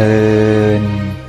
ลิน